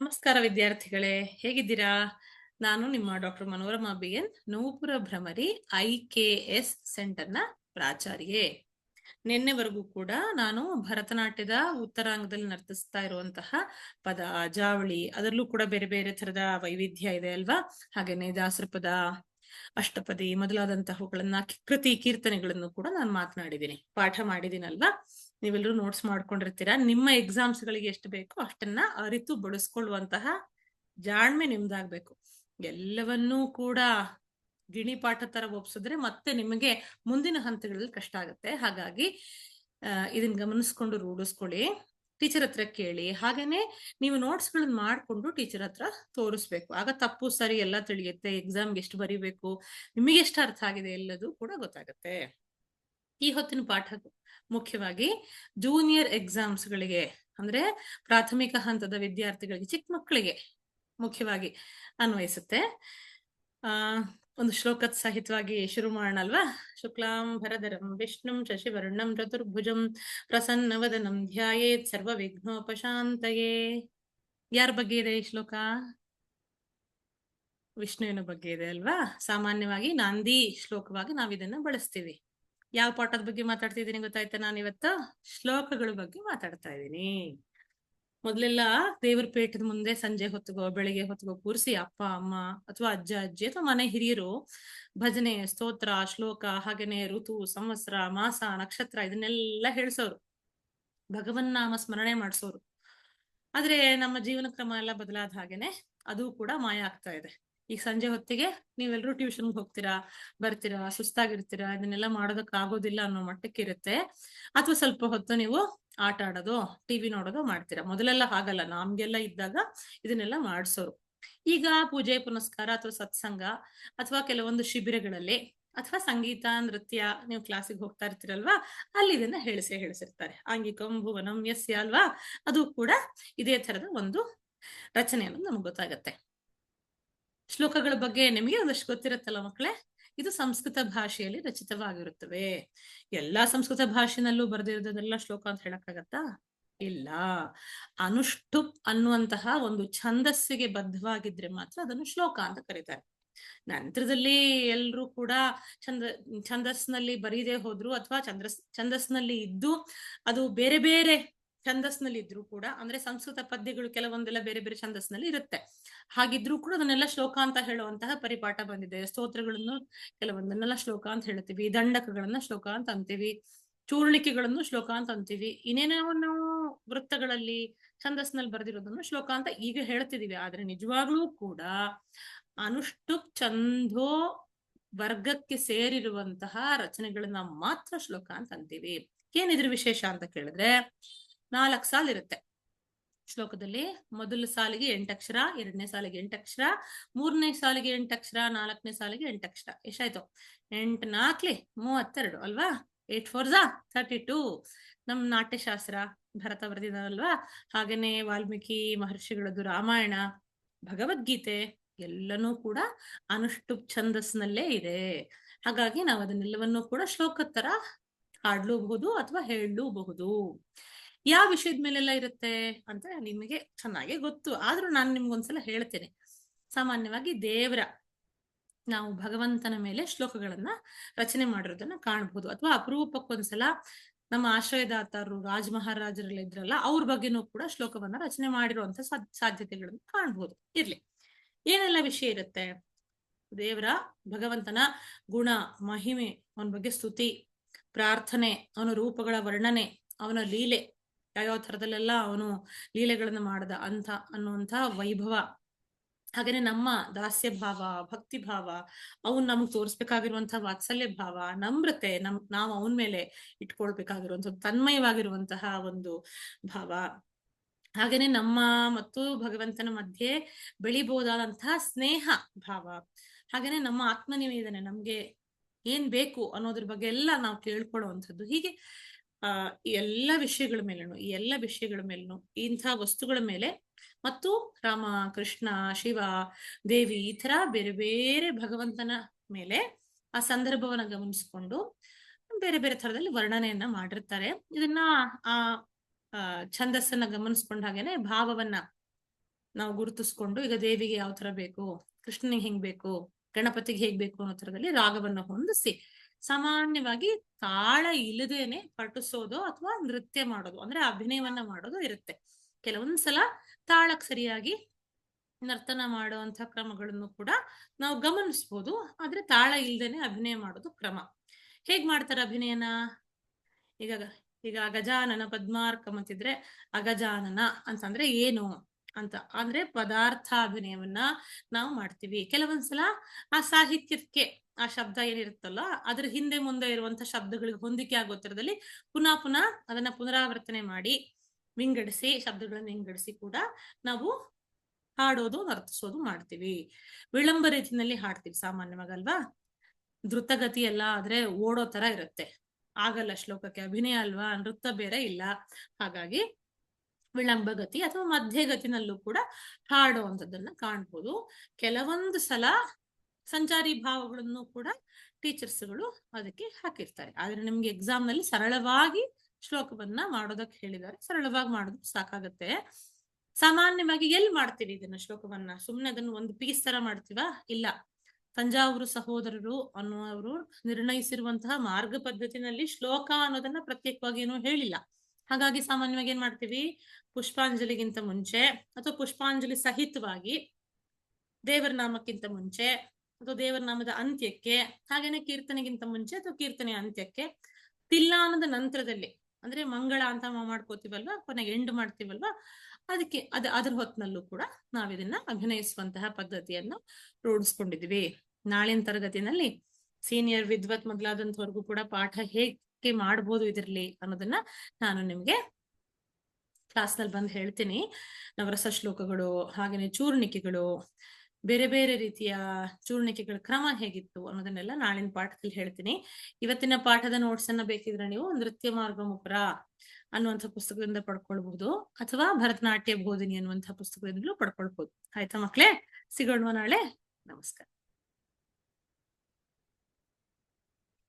ನಮಸ್ಕಾರ ವಿದ್ಯಾರ್ಥಿಗಳೇ, ಹೇಗಿದ್ದೀರಾ? ನಾನು ನಿಮ್ಮ doctor Manorama B N Nupura Bhramari I K S ಸೆಂಟರ್ನ ಪ್ರಾಚಾರ್ಯೆ. ನಿನ್ನೆವರೆಗೂ ಕೂಡ ನಾನು ಭರತನಾಟ್ಯದ ಉತ್ತರಾಂಗದಲ್ಲಿ ನರ್ತಿಸ್ತಾ ಇರುವಂತಹ ಪದ ಜಾವಳಿ, ಅದರಲ್ಲೂ ಕೂಡ ಬೇರೆ ಬೇರೆ ತರದ ವೈವಿಧ್ಯ ಇದೆ ಅಲ್ವಾ? ಹಾಗೇನೆ ದಾಸರ ಪದ ಅಷ್ಟಪದಿ ಮೊದಲಾದಂತಹವುಗಳನ್ನ ಕೃತಿ ಕೀರ್ತನೆಗಳನ್ನು ಕೂಡ ನಾನು ಮಾತನಾಡಿದ್ದೀನಿ. ಪಾಠ ಮಾಡಿದ್ದೀನಲ್ವಾ? ನೀವೆಲ್ಲರೂ ನೋಟ್ಸ್ ಮಾಡ್ಕೊಂಡಿರ್ತೀರಾ. ನಿಮ್ಮ ಎಕ್ಸಾಮ್ಸ್ ಗಳಿಗೆ ಎಷ್ಟು ಬೇಕೋ ಅಷ್ಟನ್ನ ಅರಿತು ಬಳಸ್ಕೊಳ್ಳುವಂತಹ ಜಾಣ್ಮೆ ನಿಮ್ದಾಗ್ಬೇಕು. ಎಲ್ಲವನ್ನೂ ಕೂಡ ಗಿಣಿ ಪಾಠ ತರ ಒಪ್ಸಿದ್ರೆ ಮತ್ತೆ ನಿಮಗೆ ಮುಂದಿನ ಹಂತಗಳಲ್ಲಿ ಕಷ್ಟ ಆಗುತ್ತೆ. ಹಾಗಾಗಿ ಇದನ್ನ ಗಮನಿಸ್ಕೊಂಡು ರೂಢಿಸ್ಕೊಳ್ಳಿ. ಟೀಚರ್ ಹತ್ರ ಕೇಳಿ. ಹಾಗೇನೆ ನೀವು ನೋಟ್ಸ್ ಗಳನ್ನ ಮಾಡ್ಕೊಂಡು ಟೀಚರ್ ಹತ್ರ ತೋರಿಸ್ಬೇಕು. ಆಗ ತಪ್ಪು, ಸರಿ ಎಲ್ಲ ತಿಳಿಯುತ್ತೆ. ಎಕ್ಸಾಮ್ಗೆ ಎಷ್ಟು ಬರಿಬೇಕು, ನಿಮಗೆ ಎಷ್ಟು ಅರ್ಥ ಆಗಿದೆ ಎಲ್ಲದೂ ಕೂಡ ಗೊತ್ತಾಗುತ್ತೆ. ಈ ಹೊತ್ತಿನ ಪಾಠ ಮುಖ್ಯವಾಗಿ ಜೂನಿಯರ್ ಎಕ್ಸಾಮ್ಸ್ ಗಳಿಗೆ, ಅಂದ್ರೆ ಪ್ರಾಥಮಿಕ ಹಂತದ ವಿದ್ಯಾರ್ಥಿಗಳಿಗೆ, ಚಿಕ್ಕ ಮಕ್ಕಳಿಗೆ ಮುಖ್ಯವಾಗಿ ಅನ್ವಯಿಸುತ್ತೆ. ಆ, ಒಂದು ಶ್ಲೋಕದ ಸಹಿತವಾಗಿ ಶುರು ಮಾಡೋಣ ಅಲ್ವಾ ಶುಕ್ಲಾಂ ಭರಧರಂ ವಿಷ್ಣುಂ ಶಶಿವರ್ಣಂ, ಚತುರ್ಭುಜಂ ಪ್ರಸನ್ನವದನಂ, ಧ್ಯಾಯೇತ್ ಸರ್ವ ವಿಘ್ನೋಪಶಾಂತಯೇ ಯಾರ ಬಗ್ಗೆ ಇದೆ ಈ ಶ್ಲೋಕ? ವಿಷ್ಣುವಿನ ಬಗ್ಗೆ ಇದೆ ಅಲ್ವಾ? ಸಾಮಾನ್ಯವಾಗಿ ನಾಂದಿ ಶ್ಲೋಕವಾಗಿ ನಾವಿದನ್ನ ಬಳಸ್ತೀವಿ. ಯಾವ ಪಾಠದ ಬಗ್ಗೆ ಮಾತಾಡ್ತಿದ್ದೀನಿ ಗೊತ್ತಾಯ್ತಾ? ನಾನು ಇವತ್ತು ಶ್ಲೋಕಗಳ ಬಗ್ಗೆ ಮಾತಾಡ್ತಾ ಇದ್ದೀನಿ. ಮೊದ್ಲೆಲ್ಲ ದೇವ್ರ ಪೇಟದ ಮುಂದೆ ಸಂಜೆ ಹೊತ್ತುಗೋ ಬೆಳಿಗ್ಗೆ ಹೊತ್ತುಗೋ ಕೂರಿಸಿ ಅಪ್ಪ, ಅಮ್ಮ ಅಥವಾ ಅಜ್ಜ, ಅಜ್ಜಿ ಅಥವಾ ಮನೆ ಹಿರಿಯರು ಭಜನೆ, ಸ್ತೋತ್ರ, ಶ್ಲೋಕ, ಹಾಗೇನೆ ಋತು, ಸಂವತ್ಸರ, ಮಾಸ, ನಕ್ಷತ್ರ ಇದನ್ನೆಲ್ಲ ಹೇಳ್ಸೋರು. ಭಗವನ್ ನಾಮ ಸ್ಮರಣೆ ಮಾಡಿಸೋರು. ಆದ್ರೆ ನಮ್ಮ ಜೀವನ ಕ್ರಮ ಎಲ್ಲ ಬದಲಾದ ಹಾಗೇನೆ ಅದು ಕೂಡ ಮಾಯ ಆಗ್ತಾ ಇದೆ. ಈಗ ಸಂಜೆ ಹೊತ್ತಿಗೆ ನೀವೆಲ್ಲರೂ ಟ್ಯೂಷನ್ಗೆ ಹೋಗ್ತೀರಾ, ಬರ್ತೀರಾ, ಸುಸ್ತಾಗಿರ್ತೀರಾ, ಇದನ್ನೆಲ್ಲ ಮಾಡೋದಕ್ಕೆ ಆಗೋದಿಲ್ಲ ಅನ್ನೋ ಮಟ್ಟಕ್ಕೆ ಇರುತ್ತೆ. ಅಥವಾ ಸ್ವಲ್ಪ ಹೊತ್ತು ನೀವು ಆಟ ಆಡೋದು ಟಿವಿ ನೋಡೋದು ಮಾಡ್ತೀರಾ. ಮೊದಲೆಲ್ಲ ಹಾಗಲ್ಲ, ನಮ್ಗೆಲ್ಲ ಇದ್ದಾಗ ಇದನ್ನೆಲ್ಲ ಮಾಡಿಸೋರು. ಈಗ ಪೂಜೆ, ಪುನಸ್ಕಾರ ಅಥವಾ ಸತ್ಸಂಗ ಅಥವಾ ಕೆಲವೊಂದು ಶಿಬಿರಗಳಲ್ಲಿ ಅಥವಾ ಸಂಗೀತ, ನೃತ್ಯ ನೀವು ಕ್ಲಾಸಿಗೆ ಹೋಗ್ತಾ ಇರ್ತೀರಲ್ವಾ, ಅಲ್ಲಿ ಇದನ್ನ ಹೇಳಿಸಿ ಹೇಳಿಸಿರ್ತಾರೆ. ಆಂಗಿಕಂ ಭುವನಂ ಯಸ್ಯ ಅಲ್ವಾ, ಅದು ಕೂಡ ಇದೇ ತರದ ಒಂದು ರಚನೆ ಅನ್ನೋದು ನಮ್ಗೆ ಗೊತ್ತಾಗತ್ತೆ. ಶ್ಲೋಕಗಳ ಬಗ್ಗೆ ನಿಮಗೆ ಒಂದಷ್ಟು ಗೊತ್ತಿರುತ್ತಲ್ಲ ಮಕ್ಕಳೇ? ಇದು ಸಂಸ್ಕೃತ ಭಾಷೆಯಲ್ಲಿ ರಚಿತವಾಗಿರುತ್ತವೆ. ಎಲ್ಲಾ ಸಂಸ್ಕೃತ ಭಾಷೆನಲ್ಲೂ ಬರೆದಿರೋದೆಲ್ಲ ಶ್ಲೋಕ ಅಂತ ಹೇಳಕ್ಕಾಗತ್ತಾ? ಇಲ್ಲ. ಅನುಷ್ಠುಪ್ ಅನ್ನುವಂತಹ ಒಂದು ಛಂದಸ್ಸಿಗೆ ಬದ್ಧವಾಗಿದ್ರೆ ಮಾತ್ರ ಅದನ್ನು ಶ್ಲೋಕ ಅಂತ ಕರೀತಾರೆ. ನಂತರದಲ್ಲಿ ಎಲ್ರೂ ಕೂಡ ಛಂದ ಛಂದಸ್ನಲ್ಲಿ ಬರೀದೇ ಹೋದ್ರು ಅಥವಾ ಛಂದಸ್ ಛಂದಸ್ನಲ್ಲಿ ಇದ್ದು ಅದು ಬೇರೆ ಬೇರೆ ಛಂದಸ್ನಲ್ಲಿ ಇದ್ರು ಕೂಡ, ಅಂದ್ರೆ ಸಂಸ್ಕೃತ ಪದ್ಯಗಳು ಕೆಲವೊಂದೆಲ್ಲ ಬೇರೆ ಬೇರೆ ಛಂದಸ್ನಲ್ಲಿ ಇರುತ್ತೆ. ಹಾಗಿದ್ರು ಕೂಡ ಅದನ್ನೆಲ್ಲ ಶ್ಲೋಕ ಅಂತ ಹೇಳುವಂತಹ ಪರಿಪಾಠ ಬಂದಿದೆ. ಸ್ತೋತ್ರಗಳನ್ನು ಕೆಲವೊಂದನ್ನೆಲ್ಲ ಶ್ಲೋಕ ಅಂತ ಹೇಳ್ತೀವಿ. ದಂಡಕಗಳನ್ನ ಶ್ಲೋಕ ಅಂತ ಅಂತೀವಿ. ಚೂರ್ಣಿಕೆಗಳನ್ನು ಶ್ಲೋಕ ಅಂತ ಅಂತೀವಿ. ಇನ್ನೇನೋ ವೃತ್ತಗಳಲ್ಲಿ ಛಂದಸ್ನಲ್ಲಿ ಬರೆದಿರೋದನ್ನು ಶ್ಲೋಕ ಅಂತ ಈಗ ಹೇಳ್ತಿದೀವಿ. ಆದ್ರೆ ನಿಜವಾಗ್ಲೂ ಕೂಡ ಅನುಷ್ಠು ಛಂದೋ ವರ್ಗಕ್ಕೆ ಸೇರಿರುವಂತಹ ರಚನೆಗಳನ್ನ ಮಾತ್ರ ಶ್ಲೋಕ ಅಂತ ಅಂತೀವಿ. ಏನಿದ್ರ ವಿಶೇಷ ಅಂತ ಕೇಳಿದ್ರೆ ನಾಲ್ಕು ಸಾಲ್ ಇರುತ್ತೆ. ಶ್ಲೋಕದಲ್ಲಿ ಮೊದಲ ಸಾಲಿಗೆ ಎಂಟಕ್ಷರ ಎರಡನೇ ಸಾಲಿಗೆ ಎಂಟಕ್ಷರ ಮೂರನೇ ಸಾಲಿಗೆ ಎಂಟಕ್ಷರ ನಾಲ್ಕನೇ ಸಾಲಿಗೆ ಎಂಟಕ್ಷರ ಎಷ್ಟಾಯ್ತು? ಎಂಟ್ ನಾಲ್ಕ್ಲಿ ಮೂವತ್ತೆರಡು ಅಲ್ವಾ? ಏಟ್ ಫೋರ್ ಝಾ ಥರ್ಟಿ ಟೂ. ನಮ್ ನಾಟ್ಯಶಾಸ್ತ್ರ, ಭರತ ಬರೆದಿದ್ದಾರಲ್ವಾ? ಹಾಗೇನೆ ವಾಲ್ಮೀಕಿ, ಮಹರ್ಷಿಗಳದ್ದು ರಾಮಾಯಣ, ಭಗವದ್ಗೀತೆ ಎಲ್ಲನೂ ಕೂಡ ಅನುಷ್ಠುಪ್ ಛಂದಸ್ನಲ್ಲೇ ಇದೆ. ಹಾಗಾಗಿ ನಾವು ಅದನ್ನೆಲ್ಲವನ್ನೂ ಕೂಡ ಶ್ಲೋಕದ ತರ ಹಾಡ್ಲೂಬಹುದು ಅಥವಾ ಹೇಳಲೂಬಹುದು. ಯಾವ ವಿಷಯದ ಮೇಲೆಲ್ಲ ಇರುತ್ತೆ ಅಂತ ನಿಮಗೆ ಚೆನ್ನಾಗಿ ಗೊತ್ತು. ಆದ್ರೂ ನಾನು ನಿಮ್ಗೊಂದ್ಸಲ ಹೇಳ್ತೇನೆ. ಸಾಮಾನ್ಯವಾಗಿ ದೇವರ, ನಾವು ಭಗವಂತನ ಮೇಲೆ ಶ್ಲೋಕಗಳನ್ನ ರಚನೆ ಮಾಡಿರೋದನ್ನ ಕಾಣಬಹುದು ಅಥವಾ ಅಪರೂಪಕ್ಕೊಂದ್ಸಲ ನಮ್ಮ ಆಶ್ರಯದಾತರು ರಾಜ ಮಹಾರಾಜರೆಲ್ಲ ಇದ್ರಲ್ಲ, ಅವ್ರ ಬಗ್ಗೆನೂ ಕೂಡ ಶ್ಲೋಕವನ್ನ ರಚನೆ ಮಾಡಿರುವಂತ ಸಾಧ್ಯತೆಗಳನ್ನು ಕಾಣಬಹುದು ಇರ್ಲಿ. ಏನೆಲ್ಲ ವಿಷಯ ಇರುತ್ತೆ? ದೇವರ, ಭಗವಂತನ ಗುಣ, ಮಹಿಮೆ, ಅವನ ಬಗ್ಗೆ ಸ್ತುತಿ, ಪ್ರಾರ್ಥನೆ, ಅವನ ರೂಪಗಳ ವರ್ಣನೆ, ಅವನ ಲೀಲೆ ಯಾವ್ಯಾವ ಥರದಲ್ಲೆಲ್ಲ ಅವನು ಲೀಲೆಗಳನ್ನ ಮಾಡ್ದ ಅಂತ ಅನ್ನುವಂಥ ವೈಭವ. ಹಾಗೇನೆ ನಮ್ಮ ದಾಸ್ಯ ಭಾವ ಭಕ್ತಿ ಭಾವ ಅವ್ನ್ ನಮ್ಗೆ ತೋರಿಸ್ಬೇಕಾಗಿರುವಂತಹ ವಾತ್ಸಲ್ಯ ಭಾವ ನಮ್ರತೆ ನಮ್, ನಾವು ಅವನ ಮೇಲೆ ಇಟ್ಕೊಳ್ಬೇಕಾಗಿರುವಂತಹ ತನ್ಮಯವಾಗಿರುವಂತಹ ಒಂದು ಭಾವ. ಹಾಗೇನೆ ನಮ್ಮ ಮತ್ತು ಭಗವಂತನ ಮಧ್ಯೆ ಬೆಳಿಬಹುದಾದಂತಹ ಸ್ನೇಹ ಭಾವ. ಹಾಗೇನೆ ನಮ್ಮ ಆತ್ಮನಿವೇದನೆ ನಮ್ಗೆ ಏನ್ ಬೇಕು ಅನ್ನೋದ್ರ ಬಗ್ಗೆ ಎಲ್ಲ ನಾವು ಕೇಳ್ಕೊಳ್ಳುವಂಥದ್ದು. ಹೀಗೆ ಆ ಎಲ್ಲ ವಿಷಯಗಳ ಮೇಲೂ ಈ ಎಲ್ಲ ವಿಷಯಗಳ ಮೇಲೂ ಇಂಥ ವಸ್ತುಗಳ ಮೇಲೆ ಮತ್ತು ರಾಮ, ಕೃಷ್ಣ, ಶಿವ, ದೇವಿ ಈ ತರ ಬೇರೆ ಬೇರೆ ಭಗವಂತನ ಮೇಲೆ ಆ ಸಂದರ್ಭವನ್ನ ಗಮನಿಸಿಕೊಂಡು ಬೇರೆ ಬೇರೆ ತರದಲ್ಲಿ ವರ್ಣನೆಯನ್ನ ಮಾಡಿರ್ತಾರೆ. ಇದನ್ನ ಆ ಛಂದಸ್ಸನ್ನ ಗಮನಿಸ್ಕೊಂಡ ಹಾಗೇನೆ ಭಾವವನ್ನ ನಾವು ಗುರುತಿಸ್ಕೊಂಡು ಈಗ ದೇವಿಗೆ ಯಾವ ತರ ಬೇಕು, ಕೃಷ್ಣನಿಗೆ ಹೆಂಗ್ ಬೇಕು, ಗಣಪತಿಗೆ ಹೇಗ್ ಬೇಕು ಅನ್ನೋ ತರದಲ್ಲಿ ರಾಗವನ್ನ ಹೊಂದಿಸಿ ಸಾಮಾನ್ಯವಾಗಿ ತಾಳ ಇಲ್ಲದೇನೆ ಪಠಿಸೋದು ಅಥವಾ ನೃತ್ಯ ಮಾಡೋದು, ಅಂದ್ರೆ ಅಭಿನಯವನ್ನ ಮಾಡೋದು ಇರುತ್ತೆ. ಕೆಲವೊಂದ್ಸಲ ತಾಳಕ್ ಸರಿಯಾಗಿ ನರ್ತನ ಮಾಡುವಂತ ಕ್ರಮಗಳನ್ನು ಕೂಡ ನಾವು ಗಮನಿಸ್ಬೋದು. ಆದ್ರೆ ತಾಳ ಇಲ್ದೇನೆ ಅಭಿನಯ ಮಾಡೋದು ಕ್ರಮ. ಹೇಗ್ ಮಾಡ್ತಾರೆ ಅಭಿನಯನ? ಈಗ ಈಗ ಗಜಾನನ ಪದ್ಮಾರ್ಕ ಅಂತಿದ್ರೆ ಅಗಜಾನನ ಅಂತಂದ್ರೆ ಏನು? ಅಂತ. ಅಂದ್ರೆ ಪದಾರ್ಥ ಅಭಿನಯವನ್ನ ನಾವು ಮಾಡ್ತೀವಿ. ಕೆಲವೊಂದ್ಸಲ ಆ ಸಾಹಿತ್ಯಕ್ಕೆ ಆ ಶಬ್ದ ಏನಿರುತ್ತಲ್ಲ ಅದ್ರ ಹಿಂದೆ ಮುಂದೆ ಇರುವಂತ ಶಬ್ದಗಳಿಗೆ ಹೊಂದಿಕೆ ಆಗೋ ತರದಲ್ಲಿ ಪುನಃ ಪುನಃ ಅದನ್ನ ಪುನರಾವರ್ತನೆ ಮಾಡಿ, ವಿಂಗಡಿಸಿ, ಶಬ್ದಗಳನ್ನ ವಿಂಗಡಿಸಿ ಕೂಡ ನಾವು ಹಾಡೋದು, ನರ್ತಿಸೋದು ಮಾಡ್ತೀವಿ. ವಿಳಂಬ ರೀತಿನಲ್ಲಿ ಹಾಡ್ತೀವಿ ಸಾಮಾನ್ಯವಾಗಿ ಅಲ್ವಾ ದ್ರುತಗತಿ ಎಲ್ಲ ಆದ್ರೆ ಓಡೋ ತರ ಇರುತ್ತೆ. ಆಗಲ್ಲ ಶ್ಲೋಕಕ್ಕೆ, ಅಭಿನಯ ಅಲ್ವಾ? ನೃತ್ಯ ಬೇರೆ ಇಲ್ಲ. ಹಾಗಾಗಿ ವಿಳಂಬಗತಿ ಅಥವಾ ಮಧ್ಯಗತಿನಲ್ಲೂ ಕೂಡ ಹಾಡುವಂಥದ್ದನ್ನ ಕಾಣ್ಬೋದು. ಕೆಲವೊಂದು ಸಲ ಸಂಚಾರಿ ಭಾವಗಳನ್ನು ಕೂಡ ಟೀಚರ್ಸ್ಗಳು ಅದಕ್ಕೆ ಹಾಕಿರ್ತಾರೆ. ಆದ್ರೆ ನಿಮ್ಗೆ ಎಕ್ಸಾಮ್ನಲ್ಲಿ ಸರಳವಾಗಿ ಶ್ಲೋಕವನ್ನ ಮಾಡೋದಕ್ಕೆ ಹೇಳಿದ್ದಾರೆ. ಸರಳವಾಗಿ ಮಾಡೋದು ಸಾಕಾಗತ್ತೆ. ಸಾಮಾನ್ಯವಾಗಿ ಎಲ್ಲಿ ಮಾಡ್ತೀವಿ ಇದನ್ನ ಶ್ಲೋಕವನ್ನ? ಸುಮ್ನೆ ಅದನ್ನ ಒಂದು ಪೀಸ್ ತರ ಮಾಡ್ತೀವ? ಇಲ್ಲ. ತಂಜಾವೂರು ಸಹೋದರರು ಅನ್ನುವರು ನಿರ್ಣಯಿಸಿರುವಂತಹ ಮಾರ್ಗ ಪದ್ಧತಿನಲ್ಲಿ ಶ್ಲೋಕ ಅನ್ನೋದನ್ನ ಪ್ರತ್ಯೇಕವಾಗಿ ಏನೂ ಹೇಳಿಲ್ಲ. ಹಾಗಾಗಿ ಸಾಮಾನ್ಯವಾಗಿ ಏನ್ ಮಾಡ್ತೀವಿ? ಪುಷ್ಪಾಂಜಲಿಗಿಂತ ಮುಂಚೆ ಅಥವಾ ಪುಷ್ಪಾಂಜಲಿ ಸಹಿತವಾಗಿ ದೇವರ ನಾಮಕ್ಕಿಂತ ಮುಂಚೆ ಅಥವಾ ದೇವರ ನಾಮದ ಅಂತ್ಯಕ್ಕೆ, ಹಾಗೇನೆ ಕೀರ್ತನೆಗಿಂತ ಮುಂಚೆ ಅಥವಾ ಕೀರ್ತನೆಯ ಅಂತ್ಯಕ್ಕೆ, ತಿಲ್ಲಾನದ ನಂತರದಲ್ಲಿ, ಅಂದ್ರೆ ಮಂಗಳ ಅಂತ ಮಾಡ್ಕೋತೀವಲ್ವಾ? ಕೊನೆಗೆ ಎಂಡ್ ಮಾಡ್ತೀವಲ್ವಾ? ಅದಕ್ಕೆ ಅದ, ಅದ್ರ ಹೊತ್ತಿನಲ್ಲೂ ಕೂಡ ನಾವಿದನ್ನ ಅಭಿನಯಿಸುವಂತಹ ಪದ್ಧತಿಯನ್ನು ರೂಢಿಸ್ಕೊಂಡಿದ್ವಿ ನಾಳಿನ ತರಗತಿನಲ್ಲಿ ಸೀನಿಯರ್ ವಿದ್ವತ್ ಮೊದಲಾದಂತವರೆಗೂ ಕೂಡ ಪಾಠ ಹೇಗೆ ಮಾಡ್ಬೋದು ಇದರಲ್ಲಿ ಅನ್ನೋದನ್ನ ನಾನು ನಿಮ್ಗೆ ಕ್ಲಾಸ್ನಲ್ಲಿ ಬಂದು ಹೇಳ್ತೀನಿ. ನವರಸ ಶ್ಲೋಕಗಳು, ಹಾಗೇನೆ ಚೂರ್ಣಿಕೆಗಳು, ಬೇರೆ ಬೇರೆ ರೀತಿಯ ಚೂರ್ಣಿಕೆಗಳ ಕ್ರಮ ಹೇಗಿತ್ತು ಅನ್ನೋದನ್ನೆಲ್ಲ ನಾಳಿನ ಪಾಠದಲ್ಲಿ ಹೇಳ್ತೀನಿ. ಇವತ್ತಿನ ಪಾಠದ ನೋಟ್ಸ್ ಅನ್ನ ಬೇಕಿದ್ರೆ ನೀವು ನೃತ್ಯ ಮಾರ್ಗ ಮುಖರ ಅನ್ನುವಂಥ ಪುಸ್ತಕದಿಂದ ಪಡ್ಕೊಳ್ಬಹುದು ಅಥವಾ ಭರತನಾಟ್ಯ ಬೋಧಿನಿ ಅನ್ನುವಂಥ ಪುಸ್ತಕದಿಂದಲೂ ಪಡ್ಕೊಳ್ಬಹುದು ಆಯ್ತಾ ಮಕ್ಳೇ? ಸಿಗೋಣ ನಾಳೆ? ನಮಸ್ಕಾರ.